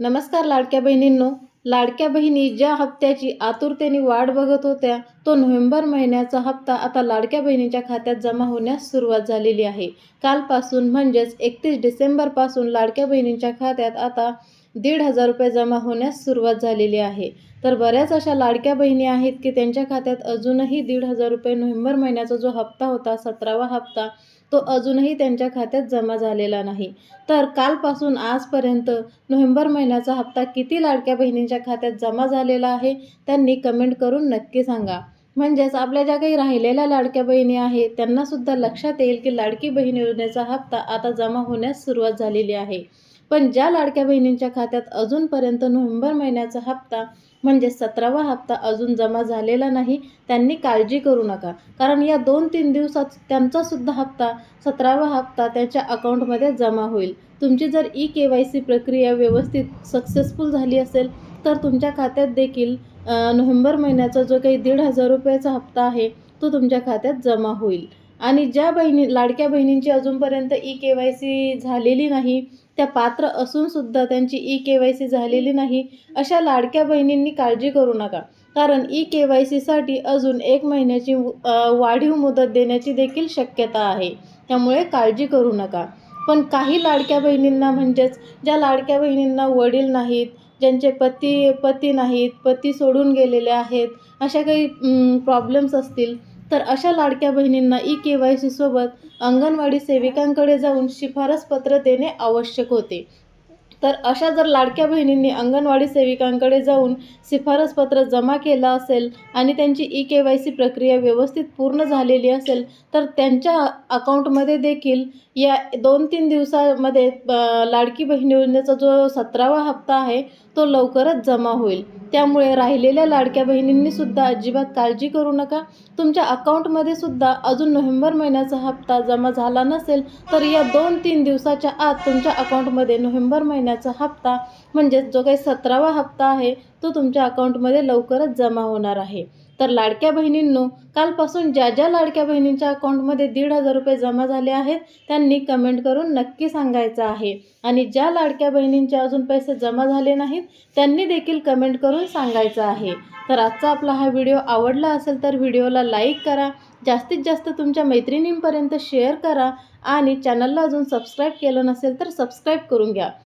नमस्कार लाडक्या बहिणींनो. लाडक्या बहिणी ज्या हप्त्याची आतुरतेने वाट बघत होत्या तो नोव्हेंबर महिन्याचा हप्ता आता लाडक्या बहिणीच्या खात्यात जमा होण्यास सुरुवात झालेली आहे. कालपासून म्हणजेच एकतीस डिसेंबरपासून लाडक्या बहिणींच्या खात्यात आता दीड हजार रुपये जमा होण्यास सुरुवात झालेली आहे. तर बऱ्याच अशा लाडक्या बहिणी आहेत की त्यांच्या खात्यात अजूनही दीड हजार रुपये नोव्हेंबर महिन्याचा जो हप्ता होता सतरावा हप्ता तो अजूनही त्यांच्या खात्यात जमा झालेला नाही. तर कालपासून आजपर्यंत नोव्हेंबर महिन्याचा हप्ता किती लाडक्या बहिणींच्या खात्यात जमा झालेला आहे त्यांनी कमेंट करून नक्की सांगा. म्हणजेच आपल्या ज्या काही राहिलेल्या लाडक्या बहिणी आहेत त्यांनासुद्धा लक्षात येईल की लाडकी बहीण योजनेचा हप्ता आता जमा होण्यास सुरुवात झालेली आहे. पण ज्या लाडक्या बहिणींच्या खात्यात अजूनपर्यंत नोव्हेंबर महिन्याचा हप्ता म्हणजे सतरावा हप्ता अजून जमा झालेला नाही त्यांनी काळजी करू नका. कारण या दोन तीन दिवसात त्यांचासुद्धा हप्ता सतरावा हप्ता त्यांच्या अकाउंटमध्ये जमा होईल. तुमची जर ई के वाय सी प्रक्रिया व्यवस्थित सक्सेसफुल झाली असेल तर तुमच्या खात्यात देखील नोव्हेंबर महिन्याचा जो काही दीड हजार रुपयाचा हप्ता आहे तो तुमच्या खात्यात जमा होईल. आणि ज्या बहिणी लाडक्या बहिणींची अजूनपर्यंत ई के वाय सी झालेली नाही त्या पात्र असूनसुद्धा त्यांची ई के वाय सी झालेली नाही अशा लाडक्या बहिणींनी काळजी करू नका. कारण ई के वाय सीसाठी अजून एक महिन्याची वाढीव मुदत देण्याची देखील शक्यता आहे. त्यामुळे काळजी करू नका. पण काही लाडक्या बहिणींना म्हणजेच ज्या लाडक्या बहिणींना वडील नाहीत ज्यांचे पती पती नाहीत पती सोडून गेलेले आहेत अशा काही प्रॉब्लेम्स असतील तर अशा लाडक्या बहिणींना ई के वाय सीसोबत अंगणवाडी सेविकांकडे जाऊन शिफारस पत्र देणे आवश्यक होते. तर अशा जर लाडक्या बहिणींनी अंगणवाडी सेविकांकडे जाऊन शिफारस पत्र जमा केलं असेल आणि त्यांची ई के वाय सी प्रक्रिया व्यवस्थित पूर्ण झालेली असेल तर त्यांच्या अकाउंटमध्ये देखील या दोन तीन दिवसामध्ये लाडकी बहीण योजनेचा जो सतरावा हप्ता आहे तो लवकरच जमा होईल. त्यामुळे राहिलेल्या लाडक्या बहिणींनी सुद्धा अजिबात काळजी करू नका. तुमच्या अकाउंटमध्ये सुद्धा अजून नोव्हेंबर महिन्याचा हप्ता जमा झाला नसेल तर या दोन तीन दिवसाच्या आत तुमच्या अकाउंटमध्ये नोव्हेंबर महिन्याचा हप्ता म्हणजेच जो काही सतरावा हप्ता आहे तो तुमच्या अकाउंटमध्ये लवकरच जमा होणार आहे. तर लाडक्या बहिणींनो कालपासून ज्या ज्या लाडक्या बहिणींच्या अकाउंटमध्ये दीड हजार रुपये जमा झाले आहेत त्यांनी कमेंट करून नक्की सांगायचं आहे. आणि ज्या लाडक्या बहिणींचे अजून पैसे जमा झाले नाहीत त्यांनी देखील कमेंट करून सांगायचं आहे. तर आजचा आपला हा व्हिडिओ आवडला असेल तर व्हिडिओला लाईक करा जास्तीत जास्त तुमच्या मैत्रिणींपर्यंत शेअर करा आणि चॅनलला अजून सबस्क्राईब केलं नसेल तर सबस्क्राईब करून घ्या.